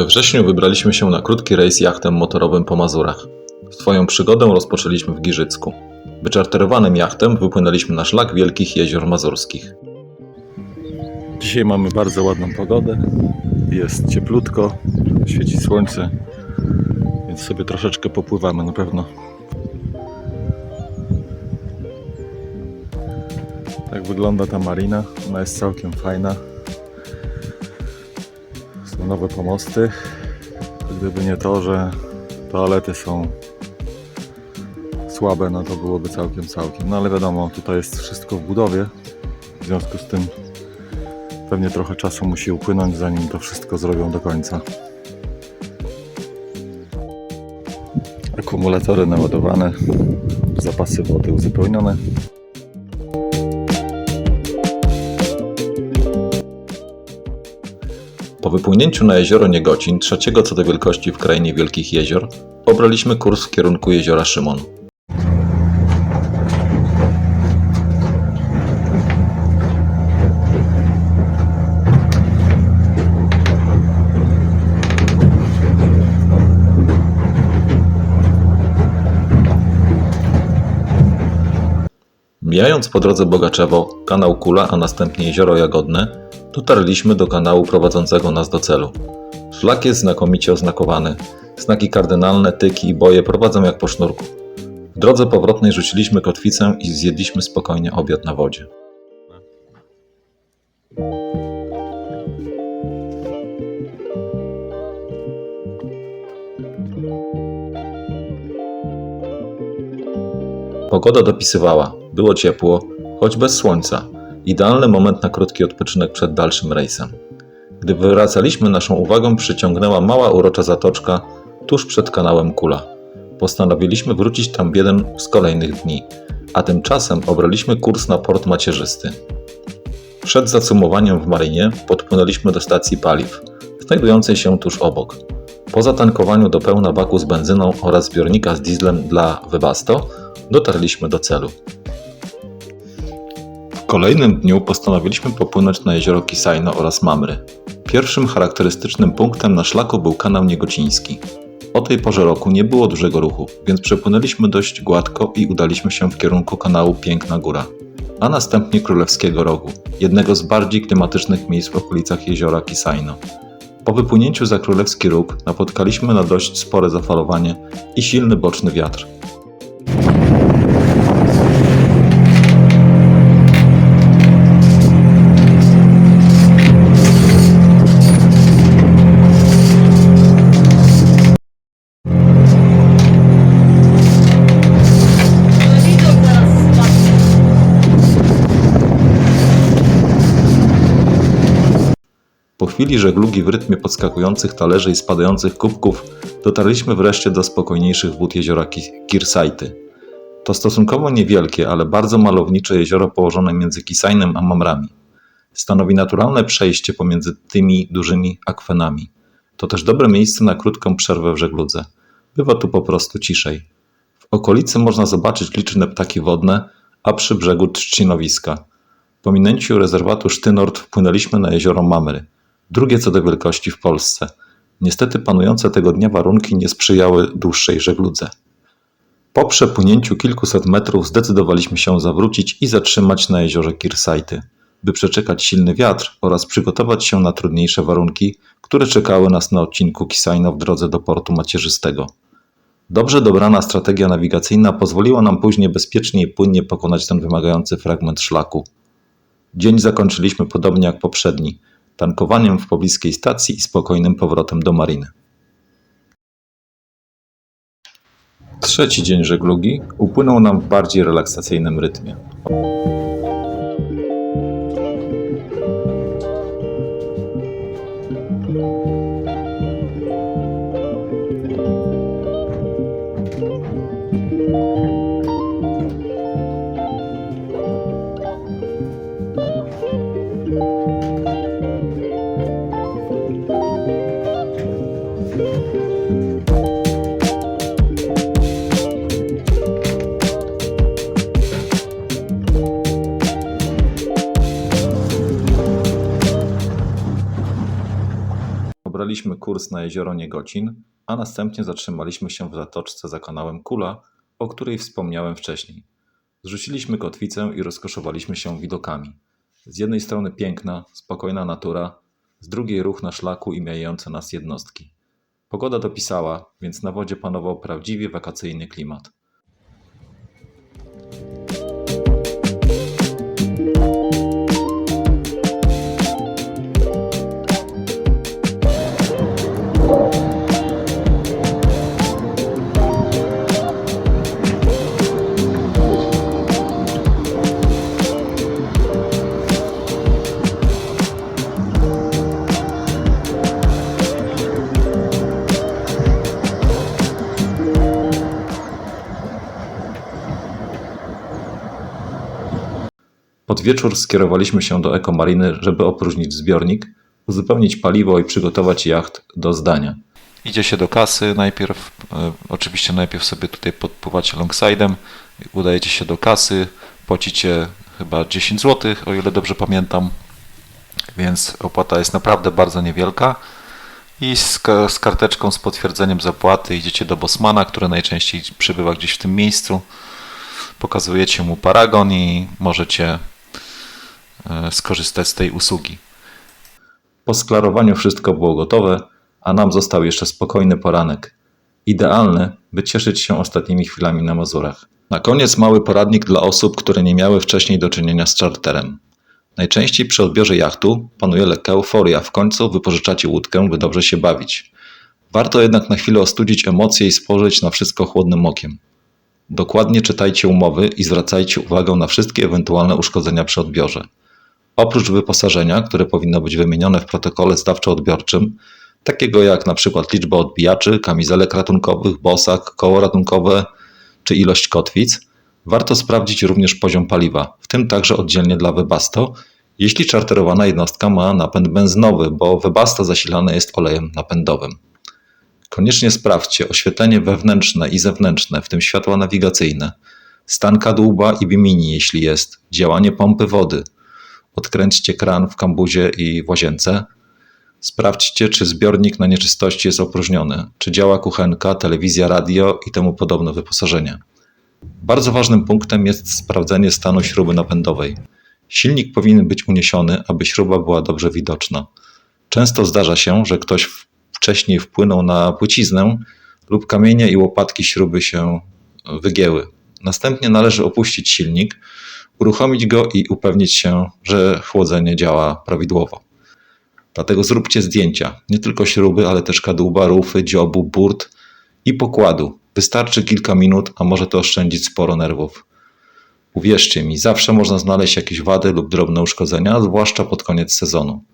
We wrześniu wybraliśmy się na krótki rejs jachtem motorowym po Mazurach. Swoją przygodę rozpoczęliśmy w Giżycku. Wyczarterowanym jachtem wypłynęliśmy na szlak Wielkich Jezior Mazurskich. Dzisiaj mamy bardzo ładną pogodę. Jest cieplutko, świeci słońce, więc sobie troszeczkę popływamy na pewno. Tak wygląda ta marina. Ona jest całkiem fajna. Nowe pomosty. Gdyby nie to, że toalety są słabe, no to byłoby całkiem, całkiem. No ale wiadomo, tutaj jest wszystko w budowie. W związku z tym pewnie trochę czasu musi upłynąć, zanim to wszystko zrobią do końca. Akumulatory naładowane, zapasy wody uzupełnione. Po wypłynięciu na jezioro Niegocin, trzeciego co do wielkości w krainie Wielkich Jezior, obraliśmy kurs w kierunku jeziora Szymon. Mijając po drodze Bogaczewo, kanał Kula, a następnie jezioro Jagodne, dotarliśmy do kanału prowadzącego nas do celu. Szlak jest znakomicie oznakowany. Znaki kardynalne, tyki i boje prowadzą jak po sznurku. W drodze powrotnej rzuciliśmy kotwicę i zjedliśmy spokojnie obiad na wodzie. Pogoda dopisywała. Było ciepło, choć bez słońca. Idealny moment na krótki odpoczynek przed dalszym rejsem. Gdy wracaliśmy, naszą uwagę przyciągnęła mała urocza zatoczka tuż przed kanałem Kula. Postanowiliśmy wrócić tam w jeden z kolejnych dni, a tymczasem obraliśmy kurs na port macierzysty. Przed zacumowaniem w marynie podpłynęliśmy do stacji paliw, znajdującej się tuż obok. Po zatankowaniu do pełna baku z benzyną oraz zbiornika z dieslem dla Webasto, dotarliśmy do celu. Kolejnym dniu postanowiliśmy popłynąć na jezioro Kisajno oraz Mamry. Pierwszym charakterystycznym punktem na szlaku był kanał Niegociński. O tej porze roku nie było dużego ruchu, więc przepłynęliśmy dość gładko i udaliśmy się w kierunku kanału Piękna Góra, a następnie Królewskiego Rogu, jednego z bardziej klimatycznych miejsc w okolicach jeziora Kisajno. Po wypłynięciu za Królewski Róg napotkaliśmy na dość spore zafalowanie i silny boczny wiatr, chwili żeglugi w rytmie podskakujących talerzy i spadających kubków dotarliśmy wreszcie do spokojniejszych wód jeziora Ki- Kirsajty. To stosunkowo niewielkie, ale bardzo malownicze jezioro położone między Kisajnem a Mamrami. Stanowi naturalne przejście pomiędzy tymi dużymi akwenami. To też dobre miejsce na krótką przerwę w żegludze. Bywa tu po prostu ciszej. W okolicy można zobaczyć liczne ptaki wodne, a przy brzegu trzcinowiska. Po minęciu rezerwatu Sztynort wpłynęliśmy na jezioro Mamry, drugie co do wielkości w Polsce. Niestety panujące tego dnia warunki nie sprzyjały dłuższej żegludze. Po przepłynięciu kilkuset metrów zdecydowaliśmy się zawrócić i zatrzymać na jeziorze Kirsajty, by przeczekać silny wiatr oraz przygotować się na trudniejsze warunki, które czekały nas na odcinku Kisajno w drodze do portu macierzystego. Dobrze dobrana strategia nawigacyjna pozwoliła nam później bezpiecznie i płynnie pokonać ten wymagający fragment szlaku. Dzień zakończyliśmy podobnie jak poprzedni, tankowaniem w pobliskiej stacji i spokojnym powrotem do mariny. Trzeci dzień żeglugi upłynął nam w bardziej relaksacyjnym rytmie. Kurs na jezioro Niegocin, a następnie zatrzymaliśmy się w zatoczce za kanałem Kula, o której wspomniałem wcześniej. Zrzuciliśmy kotwicę i rozkoszowaliśmy się widokami. Z jednej strony piękna, spokojna natura, z drugiej ruch na szlaku i mijające nas jednostki. Pogoda dopisała, więc na wodzie panował prawdziwie wakacyjny klimat. Pod wieczór skierowaliśmy się do Ekomariny, żeby opróżnić zbiornik, uzupełnić paliwo i przygotować jacht do zdania. Idzie się do kasy najpierw, e, oczywiście najpierw sobie tutaj podpływacie longside'em, udajecie się do kasy, płacicie chyba 10 zł, o ile dobrze pamiętam, więc opłata jest naprawdę bardzo niewielka. I z, z karteczką z potwierdzeniem zapłaty idziecie do Bosmana, który najczęściej przybywa gdzieś w tym miejscu. Pokazujecie mu paragon i możecie skorzystać z tej usługi. Po sklarowaniu wszystko było gotowe, a nam został jeszcze spokojny poranek. Idealny, by cieszyć się ostatnimi chwilami na Mazurach. Na koniec mały poradnik dla osób, które nie miały wcześniej do czynienia z czarterem. Najczęściej przy odbiorze jachtu panuje lekka euforia. W końcu wypożyczacie łódkę, by dobrze się bawić. Warto jednak na chwilę ostudzić emocje i spojrzeć na wszystko chłodnym okiem. Dokładnie czytajcie umowy i zwracajcie uwagę na wszystkie ewentualne uszkodzenia przy odbiorze. Oprócz wyposażenia, które powinno być wymienione w protokole stawczo-odbiorczym, takiego jak przykład liczba odbijaczy, kamizelek ratunkowych, bosak, koło ratunkowe czy ilość kotwic, warto sprawdzić również poziom paliwa, w tym także oddzielnie dla Webasto, jeśli czarterowana jednostka ma napęd benzynowy, bo Webasto zasilane jest olejem napędowym. Koniecznie sprawdźcie oświetlenie wewnętrzne i zewnętrzne, w tym światła nawigacyjne, stan kadłuba i bimini, jeśli jest, działanie pompy wody. Odkręćcie kran w kambuzie i w łazience. Sprawdźcie, czy zbiornik na nieczystości jest opróżniony, czy działa kuchenka, telewizja, radio i temu podobne wyposażenie. Bardzo ważnym punktem jest sprawdzenie stanu śruby napędowej. Silnik powinien być uniesiony, aby śruba była dobrze widoczna. Często zdarza się, że ktoś wcześniej wpłynął na płyciznę lub kamienie i łopatki śruby się wygięły. Następnie należy opuścić silnik, uruchomić go i upewnić się, że chłodzenie działa prawidłowo. Dlatego zróbcie zdjęcia, nie tylko śruby, ale też kadłuba, rufy, dziobu, burt i pokładu. Wystarczy kilka minut, a może to oszczędzić sporo nerwów. Uwierzcie mi, zawsze można znaleźć jakieś wady lub drobne uszkodzenia, zwłaszcza pod koniec sezonu.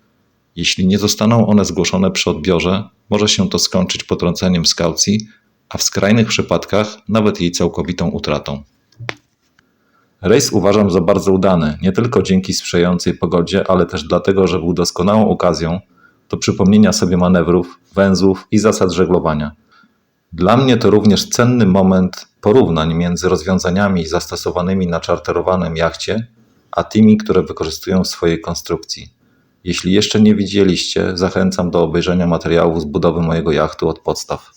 Jeśli nie zostaną one zgłoszone przy odbiorze, może się to skończyć potrąceniem z a w skrajnych przypadkach nawet jej całkowitą utratą. Rejs uważam za bardzo udany, nie tylko dzięki sprzyjającej pogodzie, ale też dlatego, że był doskonałą okazją do przypomnienia sobie manewrów, węzłów i zasad żeglowania. Dla mnie to również cenny moment porównań między rozwiązaniami zastosowanymi na czarterowanym jachcie, a tymi, które wykorzystują w swojej konstrukcji. Jeśli jeszcze nie widzieliście, zachęcam do obejrzenia materiałów z budowy mojego jachtu od podstaw.